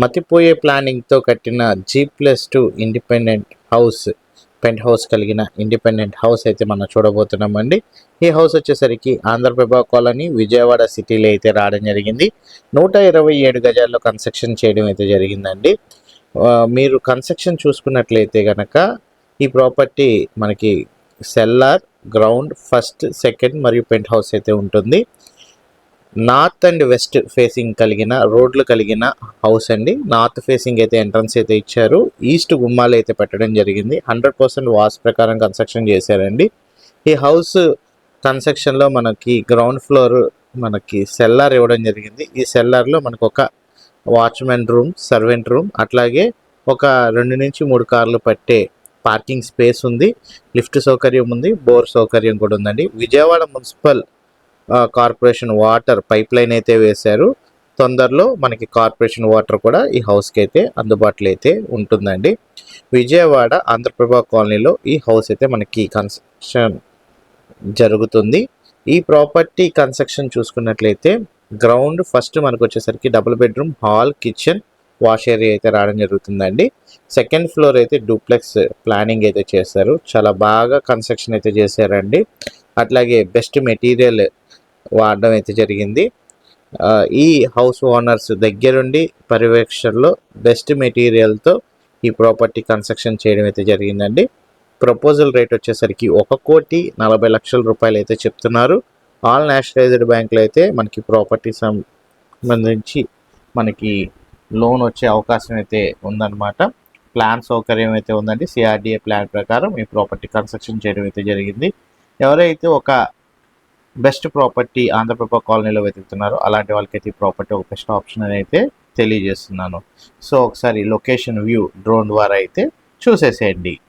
మతిపోయే ప్లానింగ్తో కట్టిన G plus two independent house penthouse కలిగిన ఇండిపెండెంట్ హౌస్ అయితే మనం చూడబోతున్నామండి. ఈ హౌస్ వచ్చేసరికి ఆంధ్రప్రభ కాలనీ విజయవాడ సిటీలో అయితే రావడం జరిగింది. నూట ఇరవై ఏడు గజాల్లో కన్స్ట్రక్షన్ చేయడం అయితే జరిగిందండి. మీరు కన్స్ట్రక్షన్ చూసుకున్నట్లయితే కనుక ఈ ప్రాపర్టీ మనకి సెల్లార్ గ్రౌండ్ ఫస్ట్ సెకండ్ మరియు పెంట్ హౌస్ అయితే ఉంటుంది. నార్త్ అండ్ వెస్ట్ ఫేసింగ్ కలిగిన రోడ్లు కలిగిన హౌస్ అండి. నార్త్ ఫేసింగ్ అయితే ఎంట్రన్స్ అయితే ఇచ్చారు. ఈస్ట్ గుమ్మాలు అయితే పెట్టడం జరిగింది. హండ్రెడ్ పర్సెంట్ వాస్ ప్రకారం కన్స్ట్రక్షన్ చేశారండి. ఈ హౌస్ కన్స్ట్రక్షన్లో మనకి గ్రౌండ్ ఫ్లోర్ మనకి సెల్లార్ ఇవ్వడం జరిగింది. ఈ సెల్లార్లో మనకు ఒక వాచ్మెన్ రూమ్ సర్వెంట్ రూమ్ అట్లాగే ఒక రెండు నుంచి మూడు కార్లు పట్టే పార్కింగ్ స్పేస్ ఉంది. లిఫ్ట్ సౌకర్యం ఉంది. బోర్ సౌకర్యం కూడా ఉందండి. Vijayawada municipal corporation water pipeline అయితే వేశారు. తొందరలో మనకి కార్పొరేషన్ వాటర్ కూడా ఈ హౌస్కి అయితే అందుబాటులో అయితే ఉంటుందండి. విజయవాడ ఆంధ్రప్రభ కాలనీలో ఈ హౌస్ అయితే మనకి కన్స్ట్రక్షన్ జరుగుతుంది. ఈ ప్రాపర్టీ కన్స్ట్రక్షన్ చూసుకున్నట్లయితే గ్రౌండ్ ఫస్ట్ మనకు వచ్చేసరికి double bedroom hall kitchen wash area అయితే రావడం జరుగుతుందండి. సెకండ్ ఫ్లోర్ అయితే డూప్లెక్స్ ప్లానింగ్ అయితే చేశారు. చాలా బాగా కన్స్ట్రక్షన్ అయితే చేశారండి. అట్లాగే బెస్ట్ మెటీరియల్ వాడడం అయితే జరిగింది. ఈ హౌస్ ఓనర్స్ దగ్గరుండి పర్యవేక్షణలో బెస్ట్ మెటీరియల్తో ఈ ప్రాపర్టీ కన్స్ట్రక్షన్ చేయడం అయితే జరిగిందండి. ప్రపోజల్ రేట్ వచ్చేసరికి ఒక కోటి నలభై లక్షల రూపాయలు అయితే చెప్తున్నారు. ఆల్ నేషనలైజ్డ్ బ్యాంకులు అయితే మనకి ప్రాపర్టీ సంబంధించి మనకి లోన్ వచ్చే అవకాశం అయితే ఉందన్నమాట. ప్లాన్ సౌకర్యం అయితే ఉందండి. సిఆర్డిఏ ప్లాన్ ప్రకారం ఈ ప్రాపర్టీ కన్స్ట్రక్షన్ చేయడం అయితే జరిగింది. ఎవరైతే ఒక బెస్ట్ ప్రాపర్టీ ఆంధ్రప్రభ కాలనీలో వెతుకుతున్నారు. అలాంటి వాళ్ళకైతే ఈ ప్రాపర్టీ ఒక బెస్ట్ ఆప్షన్ అని అయితే తెలియజేస్తున్నాను. సో ఒకసారి లొకేషన్ వ్యూ డ్రోన్ ద్వారా అయితే చూసేసేయండి.